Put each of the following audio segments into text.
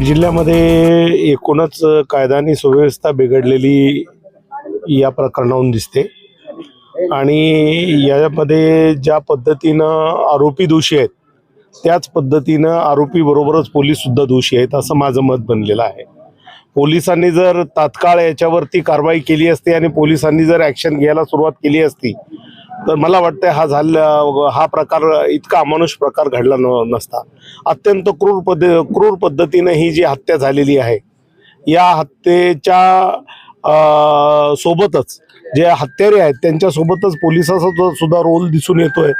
जिल्ह्यामध्ये एकूणच कायदा आणि सुव्यवस्था बिघडलेली या प्रकरणाहून दिसते. आणि यामध्ये ज्या पद्धतीनं आरोपी दोषी आहेत त्याच पद्धतीनं आरोपी बरोबरच दोषी आहेत असं माझं मत बनलेलं आहे. पोलिसांनी जर तात्काळ याच्यावरती कारवाई केली असती आणि पोलिसांनी जर ॲक्शन घ्यायला सुरुवात केली असती तर मला वाटतं हा झाला हा प्रकार इतका अमानुष प्रकार घडला न नसता. अत्यंत क्रूर पद्ध क्रूर पद्धतीनं ही जी हत्या झालेली आहे या हत्येच्या सोबतच जे हत्यारे आहेत त्यांच्यासोबतच पोलिसाचा जो सुद्धा रोल दिसून येतोय.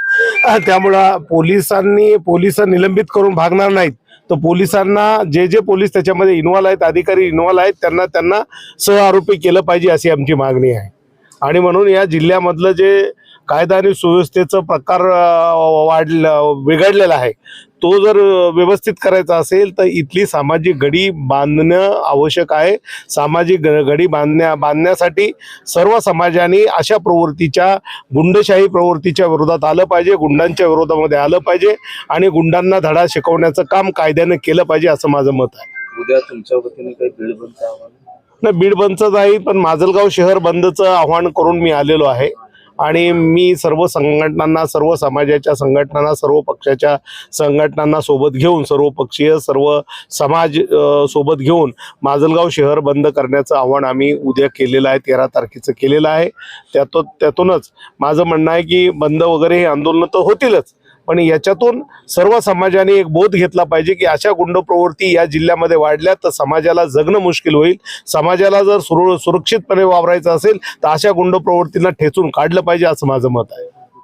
त्यामुळं पोलिसांनी पोलीस निलंबित करून भागणार नाहीत. तर पोलिसांना जे जे पोलीस त्याच्यामध्ये इन्व्हॉल्व आहेत अधिकारी इन्व्हॉल्व आहेत त्यांना त्यांना सहआरोपी केलं पाहिजे अशी आमची मागणी आहे. आणि म्हणून या जिल्ह्यामधलं जे कायदा आणि सुव्यवस्थेचं प्रकार वाढलं बिघडलेला आहे. तो जर व्यवस्थित करायचा असेल तर इथली सामाजिक घडी बांधणं आवश्यक आहे. सामाजिक ग- घडी बांधण्या बांधण्यासाठी सर्व समाजाने अशा प्रवृत्तीच्या गुंडशाही प्रवृत्तीच्या विरोधात आलं पाहिजे गुंडांच्या विरोधामध्ये आलं पाहिजे आणि गुंडांना धडा शिकवण्याचं काम कायद्यानं केलं पाहिजे असं माझं मत आहे. उद्या तुमच्या वतीने काही बीड बंद नाही बीड बंदचं नाही पण माजलगाव शहर बंदचं आव्हान करून मी आलेलो आहे. आणि मी सर्व संघटनांना सर्व समाजाच्या संघटनांना सर्व पक्षाच्या संघटनांना सोबत घेऊन सर्व पक्षीय सर्व समाज सोबत घेऊन माजलगाव शहर बंद करण्याचं आव्हान आम्ही उद्या केलेलं आहे तेरा तारखेचं केलेलं आहे. त्यातून त्यातूनच माझं म्हणणं आहे की बंद वगैरे हे आंदोलनं तर होतीलच. पण याच्यातून सर्व समाजाने एक बोध घेतला पाहिजे की अशा गुंड प्रवृत्ती या जिल्ह्यामध्ये वाढल्या तर समाजाला जगणं मुश्किल होईल. समाजाला जर सुरू सुरक्षितपणे वावरायचं असेल तर अशा गुंड प्रवृत्तींना ठेचून काढलं पाहिजे असं माझं मत आहे.